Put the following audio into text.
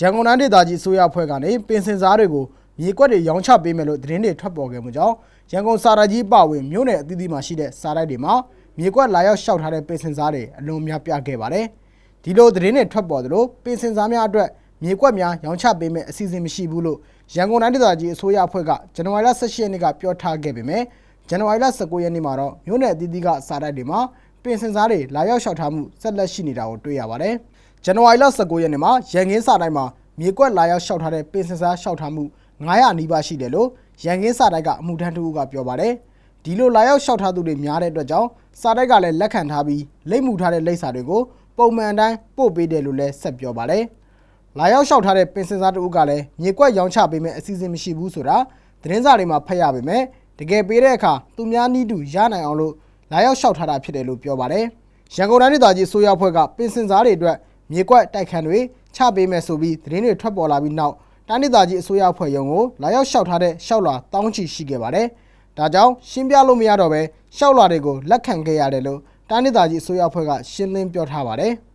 ရန်ကုန်တိုင်းဒေသကြီးအစိုးရအဖွဲ့ကနေပင်စင်စားတွေကိုမြေကွက်တွေရောင်းချပေးမယ်လို့သတင်းတွေထွက်ပေါ်ခဲ့မှုကြောင့်ရန်ကုန်စာရကြီးပဝေမြို့နယ်အသီးသီးမှာရှိတဲ့စာတိုက်တွေမှာမြေကွက်လာရောက်ရှောက်ထားတဲ့ပင်စင်စားတွေအလွန်များပြားခဲ့ပါတယ်။ဒီလိုသတင်းတွေထွက်ပေါ်သလိုပင်စင်စားများအတွက်မြေကွက်များရောင်းချပေးမယ်အစီအစဉ်မရှိဘူးလို့ရန်ကုန်တိုင်းဒေသကြီးအစိုးရအဖွဲ့ကဇန်နဝါရီလ18ရက်နေ့ကပြောထားခဲ့ပေမဲ့ဇန်နဝါရီလ19ရက်နေ့မှာတော့မြို့နယ်အသီးသီးကစာတိုက်တွေမှာပင်စင်စားတွေလာရောက်ရှောက်ထားမှုဆက်လက်ရှိနေတာကိုတွေ့ရပါတယ်။ ဇန်နဝါရီလ19ရက်နေ့မှာရန်ကင်းစာတိုင်းမှာမြေကွက်လာရောက်ရှောက်ထားတဲ့ပင်စင်စားရှောက်ထားမှု900နီးပါးရှိတယ်လို့ရန်ကင်းစာတိုင်းကအမှုထမ်းတူကပြောပါတယ်။ဒီလိုလာရောက်ရှောက်ထားသူတွေများတဲ့အတွက်ကြောင့်စာတိုက်ကလည်းလက်ခံထားပြီးလိမ့်မှုထားတဲ့လိပ်စာတွေကိုပုံမှန်အတိုင်းပို့ပေးတယ်လို့လည်းဆက်ပြောပါတယ်။လာရောက်ရှောက်ထားတဲ့ပင်စင်စားတူကလည်းမြေကွက်ရောင်းချပေးမယ်အစီအစဉ်မရှိဘူးဆိုတာသတင်းစာတွေမှာဖတ်ရပေမဲ့တကယ်ပေးတဲ့အခါသူများနီးတူရနိုင်အောင်လို့လာရောက်ရှောက်ထားတာဖြစ်တယ်လို့ပြောပါတယ်။ရန်ကုန်တိုင်းဒေသကြီးအစိုးရအဖွဲ့ကပင်စင်စားတွေအတွက် မြေကွက်တိုက်ခန်းတွေချပေးမယ်ဆိုပြီးသတင်းတွေထွက်ပေါ်လာပြီးနောက်တိုင်းဒေသကြီးအစိုးရအဖွဲ့ရုံးကိုလာရောက်လျှောက်ထားတဲ့လျှောက်လွှာတောင်းချီရှိခဲ့ပါတယ်။ဒါကြောင့်ရှင်းပြလို့မရတော့ပဲလျှောက်လွှာတွေကိုလက်ခံခဲ့ရတယ်လို့တိုင်းဒေသကြီးအစိုးရအဖွဲ့ကရှင်းလင်းပြောထားပါတယ်။